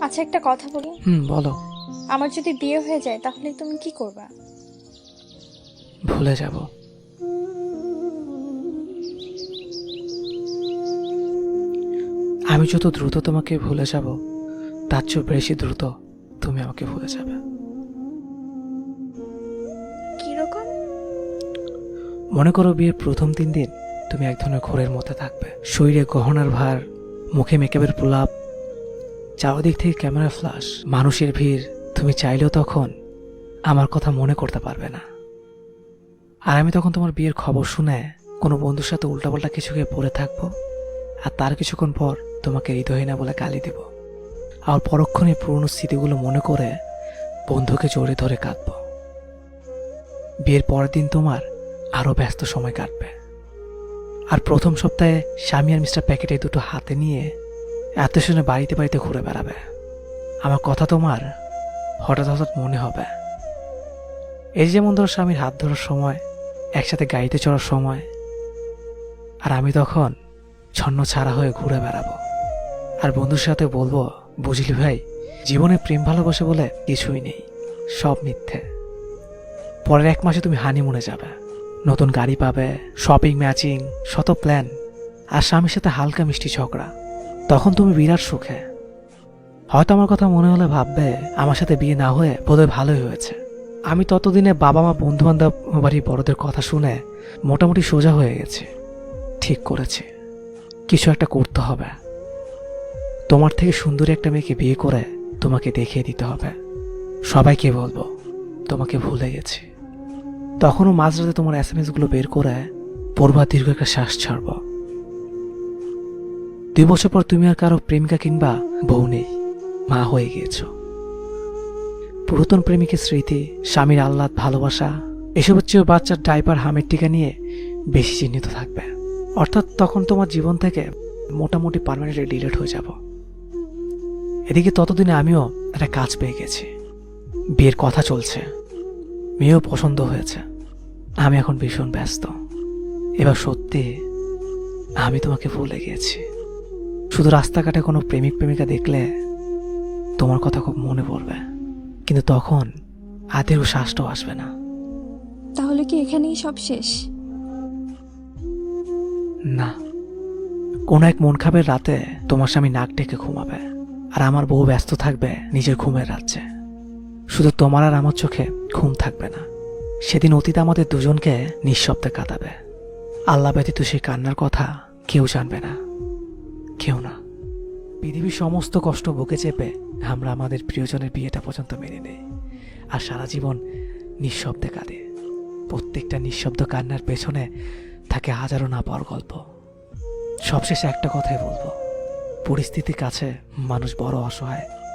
আচ্ছা একটা কথা বলি। হুম বলো। আমার যদি বিয়ে হয়ে যায় তাহলে তুমি কি করবা? ভুলে যাব। আমি যত দ্রুত তোমাকে ভুলে যাব তার চেয়েও বেশি দ্রুত তুমি আমাকে ভুলে যাবে। কীরকম? মনে করো বিয়ের প্রথম তিন দিন তুমি এক ধরনের ঘোরের মধ্যে থাকবে। শরীরে গহনার ভার মুখে মেকআপের প্রলাপ চারদিক থেকে ক্যামেরা ফ্লাশ মানুষের ভিড়, তুমি চাইলেও তখন আমার কথা মনে করতে পারবে না। আর আমি তখন তোমার বিয়ের খবর শুনে কোনো বন্ধুর সাথে উল্টাপাল্টা কিছু খেয়ে পড়ে থাকব, আর তার কিছুক্ষণ পর তোমাকে হৃদয়হীনা বলে গালি দেব। আর পরক্ষণে পুরনো স্মৃতিগুলো মনে করে বন্ধুকে জোরে ধরে কাঁদবো। বিয়ের পরের দিন তোমার আরও ব্যস্ত সময় কাটবে। আর প্রথম সপ্তাহে স্বামী আর মিস্টার প্যাকেটে দুটো হাতে নিয়ে এত শুনে বাড়িতে বাড়িতে ঘুরে বেড়াবে। আমার কথা তোমার হঠাৎ হঠাৎ মনে হবে। এই যেমন ধরো স্বামীর হাত ধরার সময়, একসাথে গাড়িতে চড়ার সময়, আর আমি তখন ছন্ন ছাড়া হয়ে ঘুরে বেড়াবো। আর বন্ধুর সাথে বলব, বুঝলি ভাই, জীবনে প্রেম ভালোবাসে বলে কিছুই নেই, সব মিথ্যে। পরের এক মাসে তুমি হানিমুনে যাবে। নতুন গাড়ি পাবে শপিং ম্যাচিং শত প্ল্যান আর স্বামীর সাথে হালকা মিষ্টি ঝগড়া। তখন তুমি বিরাট সুখে। হয়তো আমার কথা মনে হলে ভাববে, আমার সাথে বিয়ে না হয়ে বোধহয় ভালোই হয়েছে। আমি ততদিনে বাবা মা বন্ধু বান্ধব বাড়ির বড়দের কথা শুনে মোটামুটি সোজা হয়ে গেছে। ঠিক করেছি। কিছু একটা করতে হবে। তোমার থেকে সুন্দরী একটা মেয়েকে বিয়ে করে তোমাকে দেখিয়ে দিতে হবে। সবাইকে বলব, তোমাকে ভুলে গেছি। তখনও মাঝরাতে তোমার এস এমগুলো বের করে পড়বা দীর্ঘ একটা শ্বাস ছাড়ব। দুই বছর পর তুমি আর কারও প্রেমিকা কিংবা বউ নেই, মা হয়ে গিয়েছ। পুরাতন প্রেমিকের স্মৃতি, স্বামীর আহ্লাদ, ভালোবাসা, এসবের চেয়েও বাচ্চার ডাইপার হামের টিকা নিয়ে বেশি চিহ্নিত থাকবে। অর্থাৎ তখন তোমার জীবন থেকে মোটামুটি পারমানেন্টলি ডিলেট হয়ে যাব। এদিকে ততদিনে আমিও একটা কাজ পেয়ে গেছি। বিয়ের কথা চলছে। মেয়েও পছন্দ হয়েছে। আমি এখন ভীষণ ব্যস্ত। এবার সত্যি আমি তোমাকে ভুলে গিয়েছি। শুধু রাস্তাঘাটে কোনো প্রেমিক প্রেমিকা দেখলে তোমার কথা খুব মনে পড়বে। কিন্তু তখন আদেরও শ্বাসটাও আসবে না। তাহলে কি এখানেই সব শেষ? না। কোনো এক মন খাবের রাতে তোমার স্বামী নাক ডেকে ঘুমাবে আর আমার বউ ব্যস্ত থাকবে নিজের ঘুমের রাজ্যে। শুধু তোমার আর আমার চোখে ঘুম থাকবে না। সেদিন অতীত আমাদের দুজনকে নিঃশব্দে কাঁদাবে। আল্লাহ ব্যতীত সেই কান্নার কথা কেউ জানবে না। কেউ না। পৃথিবীর সমস্ত কষ্ট বুকে চেপে আমরা আমাদের প্রিয়জনের বিয়েটা পর্যন্ত মেনে নেই। আর সারা জীবন নিঃশব্দে কাঁদে। প্রত্যেকটা নিঃশব্দ কান্নার পেছনে থাকে হাজারো না পর গল্প। সবশেষে একটা কথাই বলব। পরিস্থিতির কাছে মানুষ বড় অসহায়।